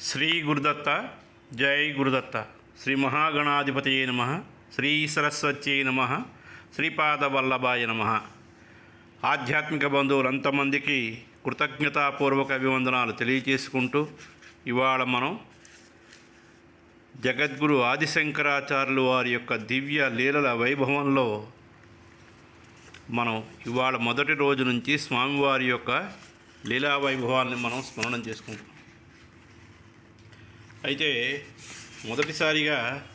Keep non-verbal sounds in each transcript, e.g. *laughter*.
శ్రీ గురుదత్త జై గురుదత్త. శ్రీ మహాగణాధిపతయే నమ. శ్రీ సరస్వత్యై నమ. శ్రీపాద వల్లభాయ నమ. ఆధ్యాత్మిక బంధువులంతమందికి కృతజ్ఞతాపూర్వక అభివందనాలు తెలియజేసుకుంటూ ఇవాళ మనం జగద్గురు ఆదిశంకరాచార్యులు వారి యొక్క దివ్య లీలల వైభవంలో మనం ఇవాళ మొదటి రోజు నుంచి స్వామివారి యొక్క లీలా వైభవాన్ని మనం స్మరణం చేసుకుంటాం అయితే మొదటిసారిగా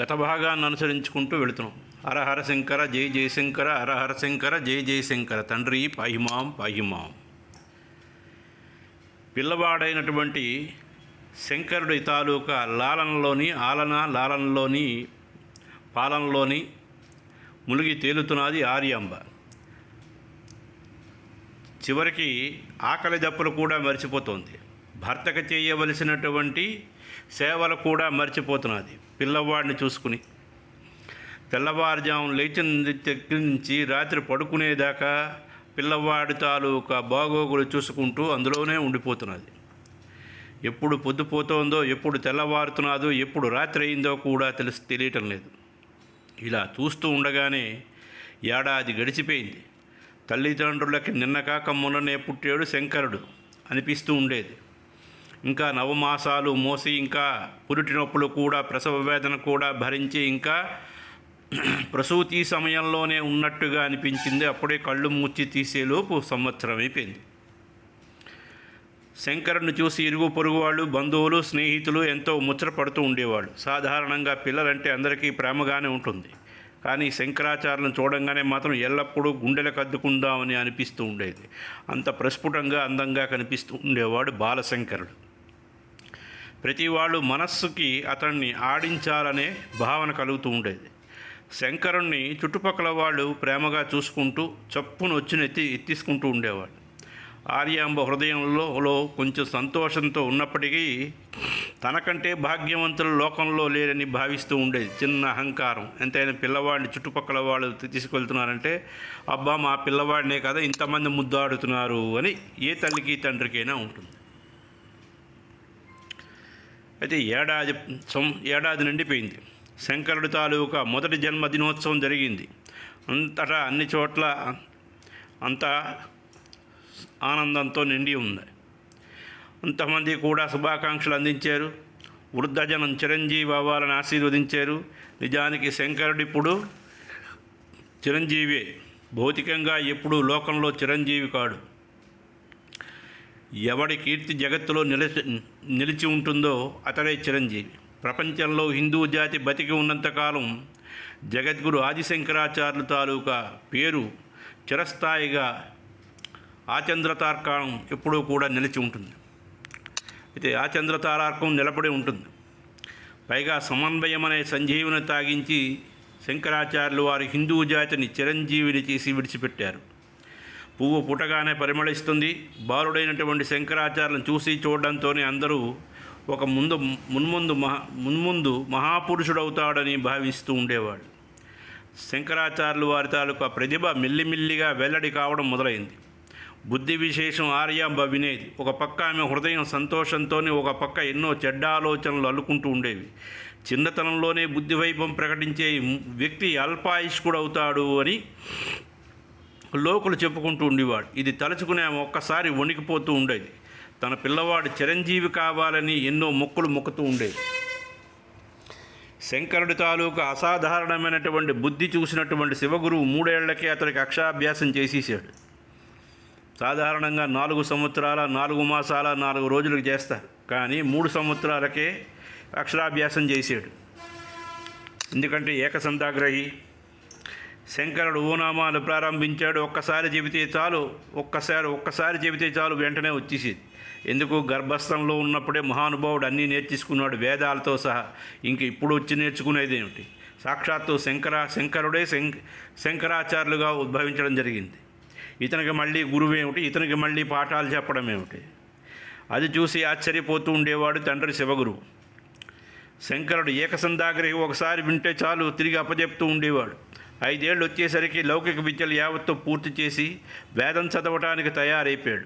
గత భాగాన్ని అనుసరించుకుంటూ వెళుతున్నాం. హరహర శంకర జై జయశంకర హరహర శంకర జై జయశంకర తండ్రి పాహిమాం పాహిమాం. పిల్లవాడైనటువంటి శంకరుడి తాలూకా లాలనలోని ఆలన లాలనలోని పాలనలోని మునిగి తేలుతున్నది ఆర్యాంబ. చివరికి ఆకలి దప్పులు కూడా మర్చిపోతుంది. భర్తకు చేయవలసినటువంటి సేవలు కూడా మర్చిపోతున్నది. పిల్లవాడిని చూసుకుని. తెల్లవారుజాము లేచిన దగ్గర నుంచి రాత్రి పడుకునేదాకా పిల్లవాడి తాలూకా బాగోగులు చూసుకుంటూ అందులోనే ఉండిపోతున్నది. ఎప్పుడు పొద్దుపోతోందో ఎప్పుడు తెల్లవారుతున్నదో ఎప్పుడు రాత్రి అయిందో కూడా తెలిసి తెలియటం లేదు. ఇలా చూస్తూ ఉండగానే ఏడాది గడిచిపోయింది. తల్లిదండ్రులకి నిన్న కాక మొన్ననే పుట్టాడు శంకరుడు అనిపిస్తూ ఉండేది. ఇంకా నవమాసాలు మోసి ఇంకా పురిటి నొప్పులు కూడా ప్రసవ వేదన కూడా భరించి ఇంకా ప్రసూతి సమయంలోనే ఉన్నట్టుగా అనిపించింది. అప్పుడే కళ్ళు ముచ్చి తీసేలోపు సంవత్సరం అయిపోయింది. శంకరుని చూసి ఇరుగు పొరుగు వాళ్ళు బంధువులు స్నేహితులు ఎంతో ముచ్చటపడుతూ ఉండేవాళ్ళు. సాధారణంగా పిల్లలంటే అందరికీ ప్రేమగానే ఉంటుంది. కానీ శంకరాచార్యులను చూడంగానే మాత్రం ఎల్లప్పుడూ గుండెలకు అద్దుకుందామని అనిపిస్తూ ఉండేది. అంత ప్రస్ఫుటంగా అందంగా కనిపిస్తూ ఉండేవాడు బాలశంకరుడు. ప్రతి వాళ్ళు మనస్సుకి అతన్ని ఆడించాలనే భావన కలుగుతూ ఉండేది. శంకరుణ్ణి చుట్టుపక్కల వాళ్ళు ప్రేమగా చూసుకుంటూ చప్పును వచ్చిన ఎత్తి ఎత్తిసుకుంటూ ఉండేవాడు ఆర్యాంబ హృదయంలో కొంచెం సంతోషంతో ఉన్నప్పటికీ తనకంటే భాగ్యవంతులు లోకంలో లేరని భావిస్తూ ఉండేది. చిన్న అహంకారం. ఎంతైనా పిల్లవాడిని చుట్టుపక్కల వాళ్ళు తీసుకెళ్తున్నారంటే అబ్బా మా పిల్లవాడినే కదా ఇంతమంది ముద్దాడుతున్నారు అని ఏ తల్లికి తండ్రికైనా ఉంటుంది. అయితే ఏడాది సం ఏడాది నిండిపోయింది. శంకరుడి తాలూకా మొదటి జన్మదినోత్సవం జరిగింది. అంతటా అన్ని చోట్ల అంతా ఆనందంతో నిండి ఉంది. అంతమంది కూడా శుభాకాంక్షలు అందించారు. వృద్ధజనం చిరంజీవి అవ్వాలని ఆశీర్వదించారు. నిజానికి శంకరుడు ఇప్పుడు చిరంజీవి. భౌతికంగా ఎప్పుడూ లోకంలో చిరంజీవి కాడు. ఎవడి కీర్తి జగత్తులో నిలిచి నిలిచి ఉంటుందో అతడే చిరంజీవి. ప్రపంచంలో హిందూ జాతి బతికి ఉన్నంతకాలం జగద్గురు ఆదిశంకరాచార్యులు తాలూకా పేరు చిరస్థాయిగా ఆచంద్రతార్కం ఎప్పుడూ కూడా నిలిచి ఉంటుంది. అయితే ఆచంద్రతారార్కం నిలబడి ఉంటుంది. పైగా సమన్వయం అనే సంజీవిని తాగించి శంకరాచార్యులు వారు హిందూ జాతిని చిరంజీవిని చేసి విడిచిపెట్టారు. పువ్వు పుటగానే పరిమళిస్తుంది. బాలుడైనటువంటి శంకరాచార్యులను చూసి చూడడంతోనే అందరూ ఒక ముందు మున్ముందు మహా మున్ముందు మహాపురుషుడవుతాడని భావిస్తూ ఉండేవాడు శంకరాచార్యులు వారి తాలూకా ప్రతిభ మెల్లిమెల్లిగా వెల్లడి కావడం మొదలైంది. బుద్ధి విశేషం ఆర్యాంబ వినేది ఒక పక్క ఆమె హృదయం సంతోషంతోనే ఒక పక్క ఎన్నో చెడ్డ ఆలోచనలు అల్లుకుంటూ ఉండేవి. చిన్నతనంలోనే బుద్ధి వైభవం ప్రకటించే వ్యక్తి అల్పాయుష్కుడు అవుతాడు అని లోకులు చెప్పుకుంటూ ఉండేవాడు. ఇది తలుచుకునే ఆమె ఒక్కసారి వణికిపోతూ ఉండేది. తన పిల్లవాడు చిరంజీవి కావాలని ఎన్నో మొక్కులు మొక్కుతూ ఉండేది. శంకరుడి తాలూకా అసాధారణమైనటువంటి బుద్ధి చూసినటువంటి శివగురువు మూడేళ్ళకే అతనికి అక్షరాభ్యాసం చేసేసాడు. సాధారణంగా నాలుగు సంవత్సరాల నాలుగు మాసాల నాలుగు రోజులకు చేస్తారు కానీ మూడు సంవత్సరాలకే అక్షరాభ్యాసం చేసాడు. ఎందుకంటే ఏకసంతాగ్రహి. శంకరుడు ఓనామాలు ప్రారంభించాడు ఒక్కసారి చెబితే చాలు ఒక్కసారి ఒక్కసారి చెబితే చాలు వెంటనే వచ్చేసేది. ఎందుకు? గర్భస్థంలో ఉన్నప్పుడే మహానుభావుడు అన్నీ నేర్చుకున్నాడు వేదాలతో సహా. ఇంక ఇప్పుడు వచ్చి నేర్చుకునేది ఏమిటి? సాక్షాత్తు శంకర శంకరుడే శంక శంకరాచార్యులుగా ఉద్భవించడం జరిగింది. ఇతనికి మళ్ళీ గురువు ఏమిటి? ఇతనికి మళ్ళీ పాఠాలు చెప్పడం ఏమిటి? అది చూసి ఆశ్చర్యపోతూ ఉండేవాడు తండ్రి శివగురువు. శంకరుడు ఏకసందాగ్రహి ఒకసారి వింటే చాలు తిరిగి అప్పజెప్తూ ఉండేవాడు. ఐదేళ్ళు వచ్చేసరికి లౌకిక విద్యలు యావత్తు పూర్తి చేసి వేదం చదవటానికి తయారైపోయాడు.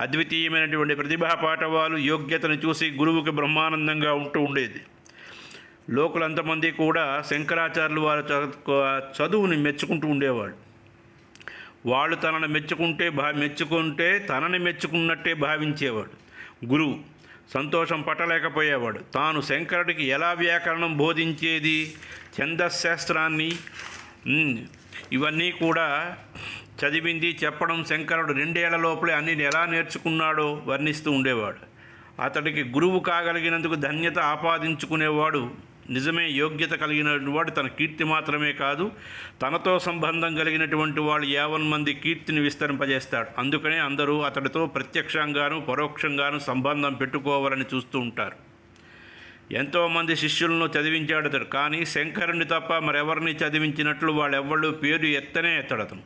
అద్వితీయమైనటువంటి ప్రతిభా పాఠవాలు యోగ్యతను చూసి గురువుకి బ్రహ్మానందంగా ఉంటూ ఉండేది. లోకులంతమంది కూడా శంకరాచార్యులు వారి చదువుని మెచ్చుకుంటూ ఉండేవాడు వాళ్ళు తనను మెచ్చుకుంటే భా మెచ్చుకుంటే తనని మెచ్చుకున్నట్టే భావించేవాడు. గురువు సంతోషం పట్టలేకపోయేవాడు. తాను శంకరుడికి ఎలా వ్యాకరణం బోధించేది? ఛందశాస్త్రాన్ని ఇవన్నీ కూడా చదివింది చెప్పడం శంకరుడు రెండేళ్ళ లోపలే అన్ని ఎలా నేర్చుకున్నాడో వర్ణిస్తూ ఉండేవాడు. అతడికి గురువు కాగలిగినందుకు ధన్యత ఆపాదించుకునేవాడు నిజమే యోగ్యత కలిగిన వాడు తన కీర్తి మాత్రమే కాదు తనతో సంబంధం కలిగినటువంటి వాళ్ళు యావన్ మంది కీర్తిని విస్తరింపజేస్తాడు. అందుకనే అందరూ అతడితో ప్రత్యక్షంగాను పరోక్షంగాను సంబంధం పెట్టుకోవాలని చూస్తూ ఉంటారు. ఎంతోమంది శిష్యులను చదివించాడు అతడు. కానీ శంకరుని తప్ప మరెవరిని చదివించినట్లు వాళ్ళెవ్వళ్ళు పేరు ఎత్తనే ఎత్తడు అతను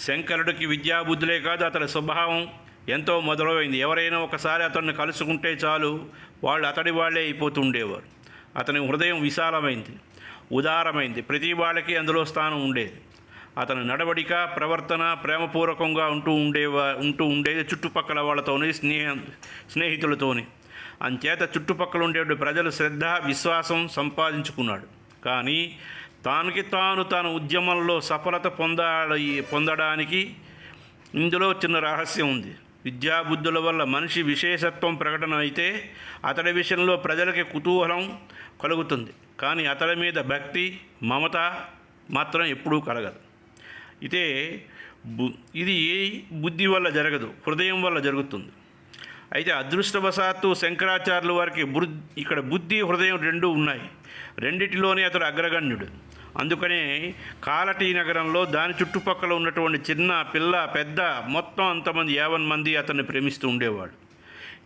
శంకరుడికి విద్యాబుద్ధులే కాదు అతడి స్వభావం ఎంతో మొదలైంది. ఎవరైనా ఒకసారి అతన్ని కలుసుకుంటే చాలు వాళ్ళు అతడి వాళ్ళే అయిపోతుండేవారు. అతని హృదయం విశాలమైంది ఉదారమైంది. ప్రతి వాళ్ళకి అందులో స్థానం ఉండేది. అతని నడవడిక ప్రవర్తన ప్రేమపూర్వకంగా ఉంటూ ఉండేవా ఉంటూ ఉండేది చుట్టుపక్కల వాళ్ళతోని స్నేహం స్నేహితులతోని. అంచేత చుట్టుపక్కల ఉండే ప్రజలు శ్రద్ధ విశ్వాసం సంపాదించుకున్నాడు. కానీ తానికి తాను తన ఉద్యమంలో సఫలత పొందాలి పొందడానికి ఇందులో చిన్న రహస్యం ఉంది. విద్యాబుద్ధుల వల్ల మనిషి విశేషత్వం ప్రకటన అయితే అతడి విషయంలో ప్రజలకి కుతూహలం కలుగుతుంది. కానీ అతడి మీద భక్తి మమత మాత్రం ఎప్పుడూ కలగదు. ఇదే బు ఇది బుద్ధి వల్ల జరగదు? హృదయం వల్ల జరుగుతుంది. అయితే అదృష్టవశాత్తు శంకరాచార్యుల వారికి బుద్ధి ఇక్కడ బుద్ధి హృదయం రెండు ఉన్నాయి. రెండిటిలోనే అతడు అగ్రగణ్యుడు. అందుకనే కాలటీ నగరంలో దాని చుట్టుపక్కల ఉన్నటువంటి చిన్న పిల్ల పెద్ద మొత్తం అంతమంది యావన్ మంది అతన్ని ప్రేమిస్తూ ఉండేవాడు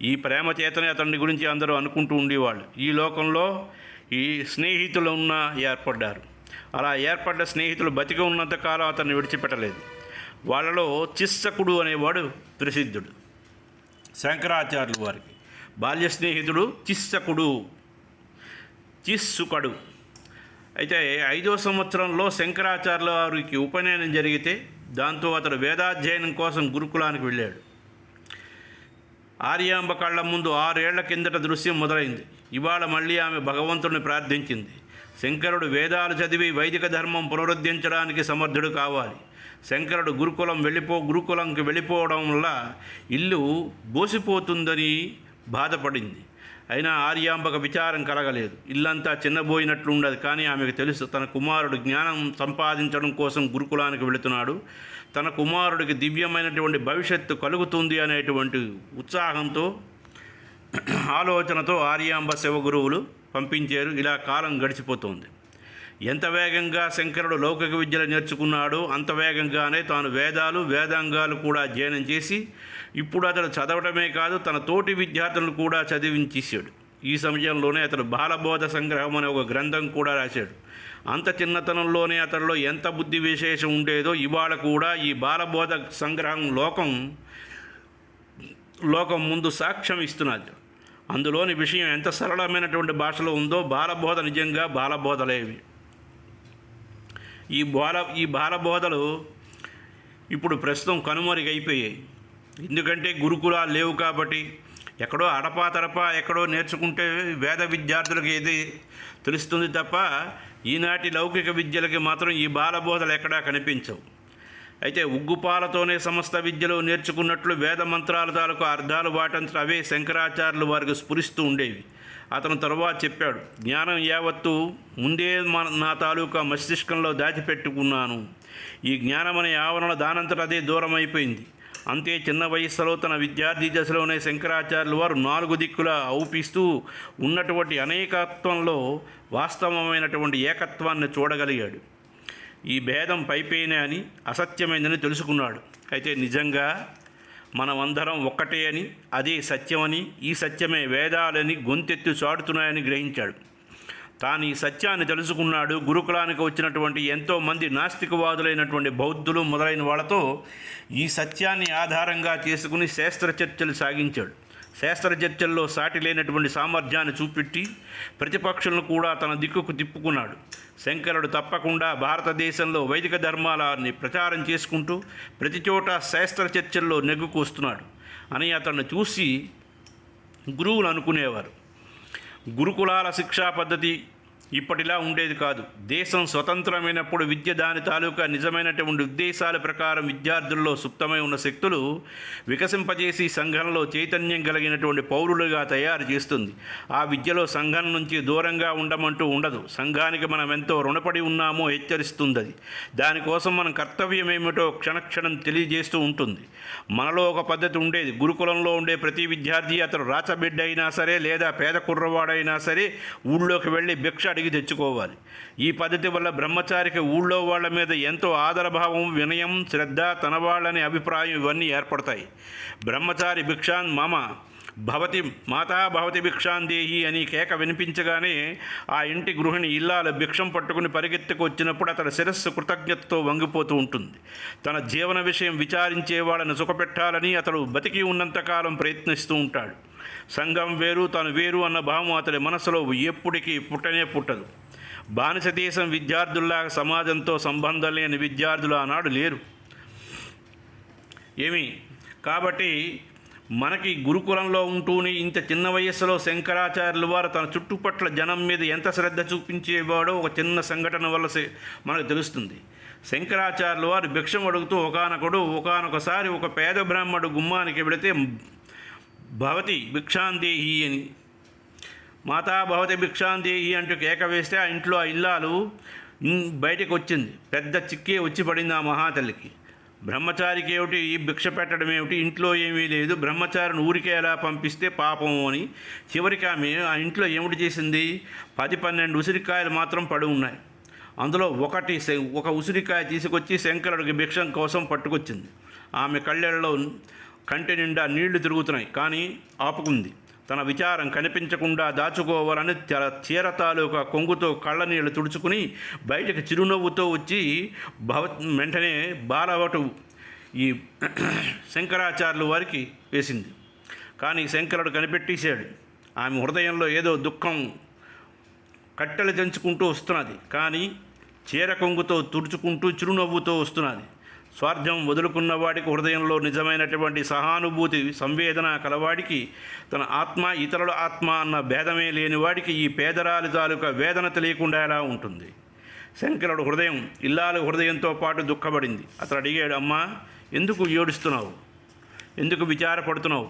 ఈ ప్రేమ చేతనే అతని గురించి అందరూ అనుకుంటూ ఉండేవాళ్ళు. ఈ లోకంలో ఈ స్నేహితులు ఉన్న ఏర్పడ్డారు. అలా ఏర్పడ్డ స్నేహితులు బతికి ఉన్నంతకాలం అతన్ని విడిచిపెట్టలేదు. వాళ్ళలో చిస్సకుడు అనేవాడు ప్రసిద్ధుడు. శంకరాచార్యులు వారికి. బాల్య స్నేహితుడు చిస్సకుడు. చిస్సుకడు. అయితే ఐదో సంవత్సరంలో శంకరాచార్యుల వారికి ఉపనయనం జరిగితే దాంతో అతడు వేదాధ్యయనం కోసం గురుకులానికి వెళ్ళాడు. ఆర్యాంబ కళ్ళ ముందు ఆరేళ్ళ కిందట దృశ్యం మొదలైంది. ఇవాళ మళ్ళీ ఆమె భగవంతుడిని ప్రార్థించింది. శంకరుడు వేదాలు చదివి వైదిక ధర్మం పునరుద్ధరించడానికి సమర్థుడు కావాలి. శంకరుడు గురుకులం వెళ్ళిపో గురుకులంకి వెళ్ళిపోవడం వల్ల ఇల్లు బోసిపోతుందని బాధపడింది. అయినా ఆర్యాంబకు విచారం కలగలేదు. ఇల్లంతా చిన్నబోయినట్లు ఉండదు కానీ ఆమెకు తెలుసు తన కుమారుడు జ్ఞానం సంపాదించడం కోసం గురుకులానికి వెళుతున్నాడు. తన కుమారుడికి దివ్యమైనటువంటి భవిష్యత్తు కలుగుతుంది అనేటువంటి ఉత్సాహంతో ఆలోచనతో ఆర్యాంబ శివగురువులు పంపించారు. ఇలా కాలం గడిచిపోతుంది. ఎంత వేగంగా శంకరుడు లౌకిక విద్యలు నేర్చుకున్నాడో అంత వేగంగానే తాను వేదాలు వేదాంగాలు కూడా అధ్యయనం చేసి ఇప్పుడు అతడు చదవటమే కాదు తన తోటి విద్యార్థులను కూడా చదివించేశాడు. ఈ సమయంలోనే అతడు బాలబోధ సంగ్రహం అనే ఒక గ్రంథం కూడా రాశాడు. అంత చిన్నతనంలోనే అతడిలో ఎంత బుద్ధి విశేషం ఉండేదో ఇవాళ కూడా ఈ బాలబోధ సంగ్రహం లోకం లోకం ముందు సాక్ష్యం ఇస్తున్నది. అందులోని విషయం ఎంత సరళమైనటువంటి భాషలో ఉందో బాలబోధ నిజంగా బాలబోధలేవి ఈ బాల ఈ బాలబోధలు ఇప్పుడు ప్రస్తుతం కనుమరుగైపోయాయి. ఎందుకంటే గురుకులాలు లేవు కాబట్టి ఎక్కడో అడపా ఎక్కడో నేర్చుకుంటే వేద విద్యార్థులకు ఏది తెలుస్తుంది తప్ప ఈనాటి లౌకిక విద్యలకి మాత్రం ఈ బాలబోధలు ఎక్కడా కనిపించవు. అయితే ఉగ్గుపాలతోనే సమస్త విద్యలు నేర్చుకున్నట్లు వేద మంత్రాల తాలూకు అర్థాలు వాటంతా అవే శంకరాచార్యులు వారికి స్ఫురిస్తూ ఉండేవి. అతను తరువాత చెప్పాడు జ్ఞానం యావత్తు ముందే నా తాలూకా మస్తిష్కంలో దాచిపెట్టుకున్నాను. ఈ జ్ఞానమనే ఆవరణ దానంతట అదే దూరం అయిపోయింది అంతే చిన్న వయస్సులో తన విద్యార్థి దశలోనే శంకరాచార్యులు వారు నాలుగు దిక్కులా ఔపిస్తూ ఉన్నటువంటి అనేకత్వంలో వాస్తవమైనటువంటి ఏకత్వాన్ని చూడగలిగాడు. ఈ భేదం పైపైనే అని అసత్యమైందని తెలుసుకున్నాడు. అయితే నిజంగా మనమందరం ఒక్కటే అని అదే సత్యమని ఈ సత్యమే వేదాలని గొంతెత్తి చాడుతున్నాయని గ్రహించాడు. తాను ఈ సత్యాన్ని తెలుసుకున్నాడు. గురుకులానికి వచ్చినటువంటి ఎంతోమంది నాస్తికవాదులైనటువంటి బౌద్ధులు మొదలైన వాళ్ళతో ఈ సత్యాన్ని ఆధారంగా చేసుకుని శాస్త్ర చర్చలు సాగించాడు. శాస్త్ర చర్చల్లో సాటి లేనటువంటి సామర్థ్యాన్ని చూపెట్టి ప్రతిపక్షులను కూడా తన దిక్కుకు తిప్పుకున్నాడు. శంకరుడు తప్పకుండా భారతదేశంలో వైదిక ధర్మాలని ప్రచారం చేసుకుంటూ ప్రతి చోట శాస్త్ర చర్చల్లో నెగ్గుకు వస్తున్నాడు అని అతన్ని చూసి గురువులు అనుకునేవారు. గురుకులాల శిక్షా పద్ధతి ఇప్పటిలా ఉండేది కాదు. దేశం స్వతంత్రమైనప్పుడు విద్య దాని తాలూకా నిజమైనటువంటి ఉద్దేశాల ప్రకారం విద్యార్థుల్లో సుప్తమై ఉన్న శక్తులు వికసింపజేసి సంఘంలో చైతన్యం కలిగినటువంటి పౌరులుగా తయారు చేస్తుంది. ఆ విద్యలో సంఘం నుంచి దూరంగా ఉండమంటూ ఉండదు. సంఘానికి మనం ఎంతో రుణపడి ఉన్నామో హెచ్చరిస్తుంది అది దానికోసం మన కర్తవ్యం ఏమిటో క్షణక్షణం తెలియజేస్తూ ఉంటుంది. మనలో ఒక పద్ధతి ఉండేది. గురుకులంలో ఉండే ప్రతి విద్యార్థి అతను రాచబిడ్డ అయినా సరే లేదా పేద కుర్రవాడైనా సరే ఊళ్ళోకి వెళ్ళి భిక్ష అడిగి తెచ్చుకోవాలి. ఈ పద్ధతి వల్ల బ్రహ్మచారికి ఊళ్ళో వాళ్ళ మీద ఎంతో ఆదరభావం వినయం శ్రద్ధ తనవాళ్ళనే అభిప్రాయం ఇవన్నీ ఏర్పడతాయి. బ్రహ్మచారి భిక్షాన్ మామ భవతి మాతా భవతి భిక్షాందేహి అని కేక వినిపించగానే ఆ ఇంటి గృహిణి ఇల్లాల భిక్షం పట్టుకుని పరిగెత్తుకు వచ్చినప్పుడు అతడి శిరస్సు కృతజ్ఞతతో వంగిపోతూ ఉంటుంది. తన జీవన విషయం విచారించే వాళ్ళని సుఖపెట్టాలని అతడు బతికి ఉన్నంతకాలం ప్రయత్నిస్తూ ఉంటాడు. సంఘం వేరు తను వేరు అన్న భావం అతడి మనసులో ఎప్పటికీ పుట్టనే పుట్టదు. బానిస దేశం విద్యార్థుల్లా సమాజంతో సంబంధం లేని విద్యార్థులు ఆనాడు లేరు. ఏమి? కాబట్టి మనకి గురుకులంలో ఉంటూనే ఇంత చిన్న వయస్సులో శంకరాచార్యుల వారు తన చుట్టుపట్ల జనం మీద ఎంత శ్రద్ధ చూపించేవాడో ఒక చిన్న సంఘటన వల్ల మనకు తెలుస్తుంది. శంకరాచార్యుల వారు భిక్షం అడుగుతూ ఒకనొకడు ఒకనొకసారి ఒక పేద బ్రాహ్మడు గుమ్మానికి వెళితే భవతి భిక్షాందేహి అని. మాతా భవతి భిక్షాందేహి అంటూ కేక వేస్తే ఆ ఇంట్లో ఆ ఇల్లాలు బయటకు వచ్చింది. పెద్ద చిక్కే వచ్చి పడింది ఆ మహాతల్లికి. బ్రహ్మచారికి ఏమిటి? ఈ భిక్ష పెట్టడం ఏమిటి? ఇంట్లో ఏమీ లేదు. బ్రహ్మచారిని ఊరికే ఎలా పంపిస్తే పాపం అని. చివరికి ఆమె ఆ ఇంట్లో ఏమిటి చేసింది? పది పన్నెండు ఉసిరికాయలు మాత్రం పడి ఉన్నాయి. అందులో ఒకటి ఒక ఉసిరికాయ తీసుకొచ్చి శంకరుడికి భిక్షం కోసం పట్టుకొచ్చింది. ఆమె కళ్ళెళ్ళలో కంటి నిండా నీళ్ళు తిరుగుతున్నాయి కానీ ఆపుకుంది. తన విచారం కనిపించకుండా దాచుకోవాలని తెర చీర తాలూకా కొంగుతో కళ్ళ నీళ్ళు తుడుచుకుని బయటకు చిరునవ్వుతో వచ్చి భవ వెంటనే బాలవటు ఈ *clears throat* శంకరాచార్యుల వారికి వేసింది. కానీ శంకరుడు కనిపెట్టేశాడు. ఆమె హృదయంలో ఏదో దుఃఖం కట్టెలు తెంచుకుంటూ వస్తున్నది. కానీ చీర కొంగుతో తుడుచుకుంటూ చిరునవ్వుతో వస్తున్నది. స్వార్థం వదులుకున్న వాడికి హృదయంలో నిజమైనటువంటి సహానుభూతి సంవేదన కలవాడికి తన ఆత్మ ఇతరుల ఆత్మ అన్న భేదమే లేని వాడికి ఈ పేదరాలి తాలూకా వేదన తెలియకుండా ఎలా ఉంటుంది? శంకరుడు హృదయం ఇల్లాల హృదయంతో పాటు దుఃఖపడింది. అతడు అడిగాడు అమ్మా ఎందుకు ఏడుస్తున్నావు? ఎందుకు విచారపడుతున్నావు?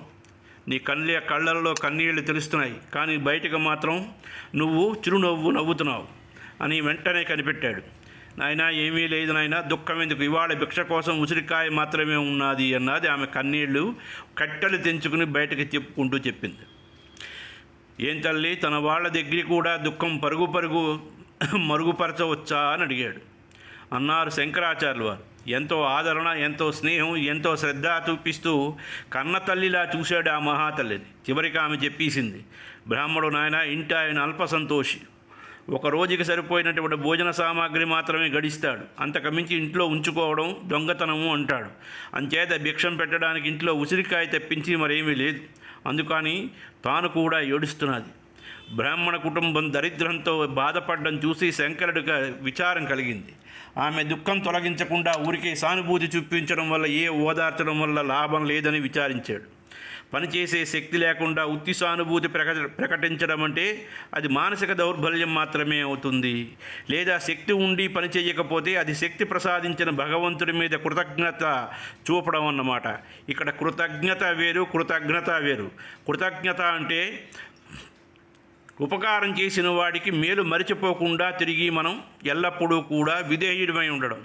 నీ కళ్ళ కళ్ళల్లో కన్నీళ్ళు తెలుస్తున్నాయి. కానీ బయటకు మాత్రం నువ్వు చిరునవ్వు నవ్వుతున్నావు అని వెంటనే కనిపెట్టాడు. నాయనా ఏమీ లేదు నాయన దుఃఖం ఎందుకు? ఇవాళ భిక్ష కోసం ఉసిరికాయ మాత్రమే ఉన్నది అన్నది ఆమె కన్నీళ్ళు కట్టెలు తెంచుకుని బయటకు చెప్పుకుంటూ చెప్పింది. ఏం తల్లి తన వాళ్ళ దగ్గర కూడా దుఃఖం పరుగు పరుగు మరుగుపరచవచ్చా అని అడిగాడు. అన్నారు శంకరాచార్యులు వారు. ఎంతో ఆదరణ ఎంతో స్నేహం ఎంతో శ్రద్ధ చూపిస్తూ కన్న తల్లిలా చూశాడు ఆ మహాతల్లిని. చివరికి ఆమె చెప్పేసింది బ్రాహ్మడు నాయన ఇంటి ఆయన అల్ప సంతోషి. ఒక రోజుకి సరిపోయినటువంటి భోజన సామాగ్రి మాత్రమే గడిస్తాడు. అంతకు మించి ఇంట్లో ఉంచుకోవడం దొంగతనము అంటాడు. అంచేత భిక్షం పెట్టడానికి ఇంట్లో ఉసిరికాయ తెప్పించి మరేమీ లేదు. అందుకని తాను కూడా ఏడుస్తున్నది. బ్రాహ్మణ కుటుంబం దరిద్రంతో బాధపడడం చూసి శంకరుడికి విచారం కలిగింది. ఆమె దుఃఖం తొలగించకుండా ఊరికే సానుభూతి చూపించడం వల్ల ఏ ఓదార్చడం వల్ల లాభం లేదని విచారించాడు. పనిచేసే శక్తి లేకుండా ఉత్తి సానుభూతి ప్రక ప్రకటించడం అంటే అది మానసిక దౌర్బల్యం మాత్రమే అవుతుంది. లేదా శక్తి ఉండి పని చేయకపోతే అది శక్తి ప్రసాదించిన భగవంతుడి మీద కృతజ్ఞత చూపడం అన్నమాట. ఇక్కడ కృతజ్ఞత వేరు కృతజ్ఞత వేరు. కృతజ్ఞత అంటే ఉపకారం చేసిన వాడికి మేలు మరిచిపోకుండా తిరిగి మనం ఎల్లప్పుడూ కూడా విధేయుడమై ఉండడం.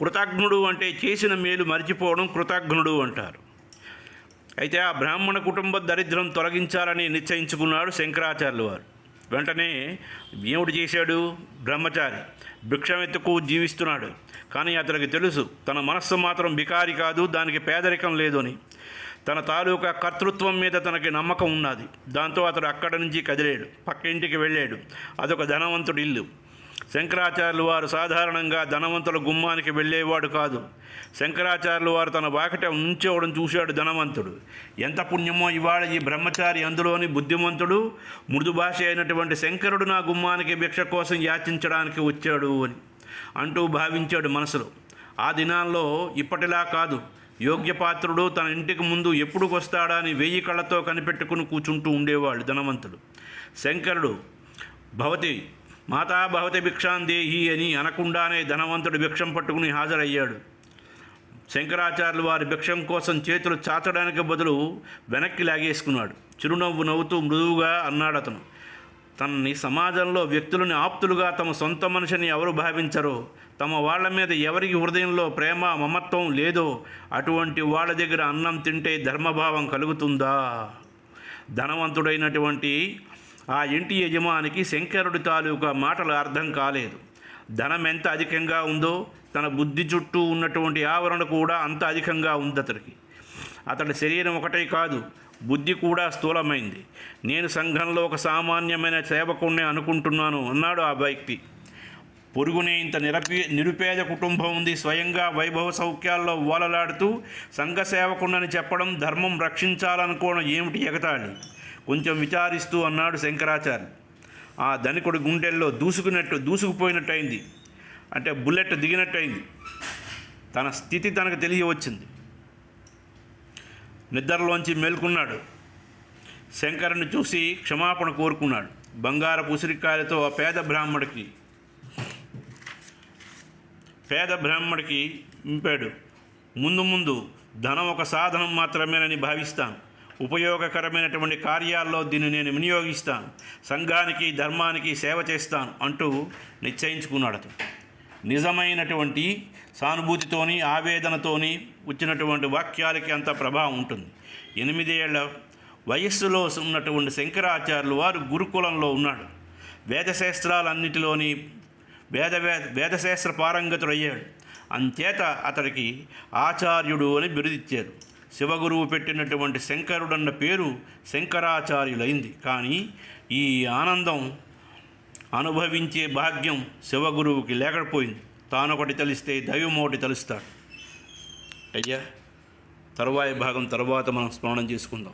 కృతజ్ఞుడు అంటే చేసిన మేలు మరిచిపోవడం కృతజ్ఞుడు అంటారు. అయితే ఆ బ్రాహ్మణ కుటుంబ దరిద్రం తొలగించాలని నిశ్చయించుకున్నాడు శంకరాచార్యులు వారు. వెంటనే ఏమిటి చేశాడు? బ్రహ్మచారి భిక్షమెత్తుకు జీవిస్తున్నాడు. కానీ అతనికి తెలుసు తన మనస్సు మాత్రం బికారి కాదు దానికి పేదరికం లేదు అని తన తాలూకా కర్తృత్వం మీద తనకి నమ్మకం ఉన్నది. దాంతో అతడు అక్కడి నుంచి కదిలాడు పక్క ఇంటికి వెళ్ళాడు. అదొక ధనవంతుడి ఇల్లు. శంకరాచార్యులు వారు సాధారణంగా ధనవంతుల గుమ్మానికి వెళ్ళేవాడు కాదు. శంకరాచార్యులు వారు తన బాకట ఉంచేవడం చూశాడు ధనవంతుడు. ఎంత పుణ్యమో ఇవాళ ఈ బ్రహ్మచారి అందులోని బుద్ధిమంతుడు మృదు భాష అయినటువంటి శంకరుడు నా గుమ్మానికి భిక్ష కోసం యాచించడానికి వచ్చాడు అని అంటూ భావించాడు మనసులో. ఆ దినాల్లో ఇప్పటిలా కాదు యోగ్యపాత్రుడు తన ఇంటికి ముందు ఎప్పుడు వస్తాడా అని వెయ్యి కళ్ళతో కనిపెట్టుకుని కూర్చుంటూ ఉండేవాళ్ళు ధనవంతుడు. శంకరుడు భవతి మాతా భవతి భిక్షాందేహి అని అనకుండానే ధనవంతుడు భిక్షం పట్టుకుని హాజరయ్యాడు. శంకరాచార్యులు వారి భిక్షం కోసం చేతులు చాచడానికి బదులు వెనక్కి లాగేసుకున్నాడు. చిరునవ్వు నవ్వుతూ మృదువుగా అన్నాడు అతను తనని సమాజంలో వ్యక్తులని ఆప్తులుగా తమ సొంత మనిషిని ఎవరు భావించరో తమ వాళ్ళ మీద ఎవరికి హృదయంలో ప్రేమ మమత్వం లేదో అటువంటి వాళ్ళ దగ్గర అన్నం తింటే ధర్మభావం కలుగుతుందా? ధనవంతుడైనటువంటి ఆ ఇంటి యజమానికి శంకరుడి తాలూకా మాటలు అర్థం కాలేదు. ధనం ఎంత అధికంగా ఉందో తన బుద్ధి చుట్టూ ఉన్నటువంటి ఆవరణ కూడా అంత అధికంగా ఉంది అతడికి అతడి శరీరం ఒకటే కాదు బుద్ధి కూడా స్థూలమైంది. నేను సంఘంలో ఒక సామాన్యమైన సేవకుణ్ణి అనుకుంటున్నాను అన్నాడు ఆ వ్యక్తి. పొరుగునే ఇంత నిరపే నిరుపేద కుటుంబం ఉంది స్వయంగా వైభవ సౌఖ్యాల్లో ఓలలాడుతూ సంఘ సేవకుండని చెప్పడం ధర్మం రక్షించాలనుకోవడం ఏమిటి ఎగతాళి? కొంచెం విచారిస్తూ అన్నాడు శంకరాచార్య. ఆ ధనికుడి గుండెల్లో దూసుకున్నట్టు దూసుకుపోయినట్టయింది. అంటే బుల్లెట్ దిగినట్టయింది. తన స్థితి తనకు తెలియవచ్చింది. నిద్రలోంచి మేల్కొన్నాడు. శంకరుని చూసి క్షమాపణ కోరుకున్నాడు. బంగారపు ఉసిరికాయలతో ఆ పేద బ్రాహ్మడికి పేద బ్రాహ్మడికి ఇంపాడు ముందు ముందు ధనం ఒక సాధనం మాత్రమేనని భావిస్తాను. ఉపయోగకరమైనటువంటి కార్యాల్లో దీన్ని నేను వినియోగిస్తాను. సంఘానికి ధర్మానికి సేవ చేస్తాను అంటూ నిశ్చయించుకున్నాడు అతను నిజమైనటువంటి సానుభూతితోని ఆవేదనతోని వచ్చినటువంటి వాక్యాలకి అంత ప్రభావం ఉంటుంది. ఎనిమిదేళ్ళ వయస్సులో ఉన్నటువంటి శంకరాచార్యులు వారు గురుకులంలో ఉన్నాడు. వేదశాస్త్రాలన్నిటిలోని వేద వేదశాస్త్ర పారంగతుడయ్యాడు. అంచేత అతడికి ఆచార్యుడు అని బిరుదిచ్చారు. శివగురువు పెట్టినటువంటి శంకరుడన్న పేరు శంకరాచార్యులైంది. కానీ ఈ ఆనందం అనుభవించే భాగ్యం శివగురువుకి లేకపోయింది. తానొకటి తెలిస్తే దైవం ఒకటి తెలుస్తాడు. అయ్యా తరువాయి భాగం తర్వాత మనం స్మరణం చేసుకుందాం.